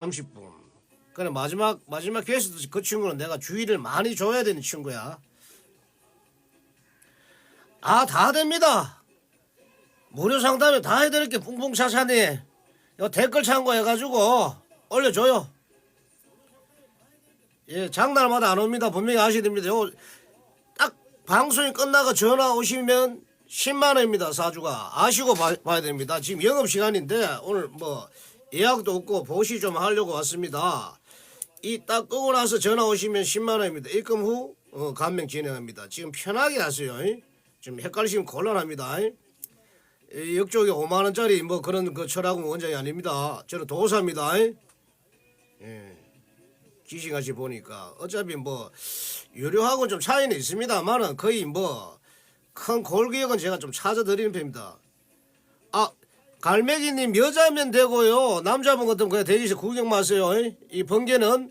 30분. 그래 마지막 마지막 게스트 그 친구는 내가 주의를 많이 줘야 되는 친구야. 아 다 됩니다. 무료 상담에 다 해드릴 게 뿡뿡 차차니 이거 댓글 참고해가지고 올려줘요. 예 장날마다 안 옵니다. 분명히 아셔야 됩니다. 요 딱 방송이 끝나고 전화 오시면 10만 원입니다 사주가 아시고 봐, 봐야 됩니다. 지금 영업 시간인데 오늘 뭐 예약도 없고 보시 좀 하려고 왔습니다. 이 딱 끄고 나서 전화 오시면 10만 원입니다. 입금 후 어, 감명 진행합니다. 지금 편하게 하세요. 이. 지금 헷갈리시면 곤란합니다. 역쪽에 5만 원짜리 뭐 그런 그 철학은 원장이 아닙니다. 저는 도사입니다. 이. 예. 기시같이 보니까 어차피 뭐 유료하고 좀 차이는 있습니다만은 거의 뭐 큰 골기역은 제가 좀 찾아드리는 편입니다. 아 갈매기님 여자면 되고요 남자분 같으면 그냥 대기실 구경 마세요. 이 번개는